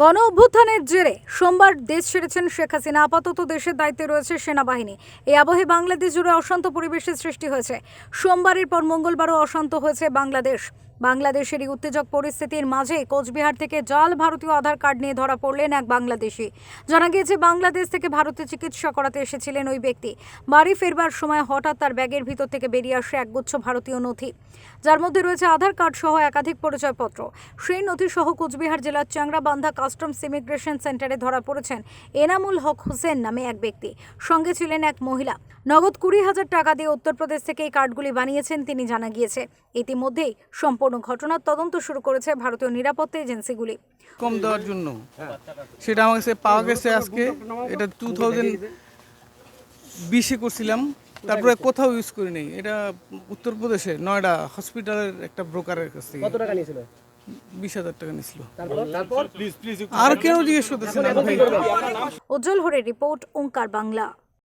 গণ অভ্যুত্থানের জেরে সোমবার দেশ ছেড়েছেন শেখ হাসিনা। আপাতত দেশের দায়িত্বে রয়েছে সেনাবাহিনী। এই আবহে বাংলাদেশ জুড়ে অশান্ত পরিবেশের সৃষ্টি হয়েছে। সোমবারের পর মঙ্গলবারও অশান্ত হয়েছে বাংলাদেশ। বাংলাদেশের এই উত্তেজক পরিস্থিতির মাঝে কোচবিহার থেকে জাল ভারতীয় আধার কার্ড নিয়ে ধরা পড়লেন এক বাংলাদেশি। জানা গিয়েছে, বাংলাদেশ থেকে ভারতে চিকিৎসা করাতে এসেছিলেন ওই ব্যক্তি। বাড়ি ফেরবার সময় হঠাৎ তার ব্যাগের ভিতর থেকে বেরিয়ে আসে একগুচ্ছ ভারতীয় নথি। যার মধ্যে রয়েছে আধার কার্ড সহ একাধিক পরিচয়পত্র। সেই নথি সহ কোচবিহার জেলার চ্যাংরাবান্ধা কাস্টমস ইমিগ্রেশন সেন্টারে ধরা পড়েছেন এনামুল হক হোসেন নামে এক ব্যক্তি। সঙ্গে ছিলেন এক মহিলা। নগদ কুড়ি হাজার টাকা দিয়ে উত্তরপ্রদেশ থেকে এই কার্ডগুলি বানিয়েছেন, তিনি জানা গিয়েছে। ইতিমধ্যেই সম্পূর্ণ ঘটনার তদন্ত শুরু করেছে ভারতীয় নিরাপত্তা এজেন্সিগুলি। কম দেওয়ার জন্য। সেটা আমার কাছে পাওয়া গেছে আজকে। এটা টু থাউজেন্ড বিশে করছিলাম। তারপরে কোথাও ইউজ করি নাই এটা উত্তরপ্রদেশে নয়ডা হসপিটালের একটা ব্রোকারের কাছ থেকে। কত টাকা নিয়েছিল? বিশ হাজার টাকা নিছিল তারপর? আর কেউ জিজ্ঞেস করতেছে উজ্জ্বল হরে রিপোর্ট ওঙ্কার বাংলা।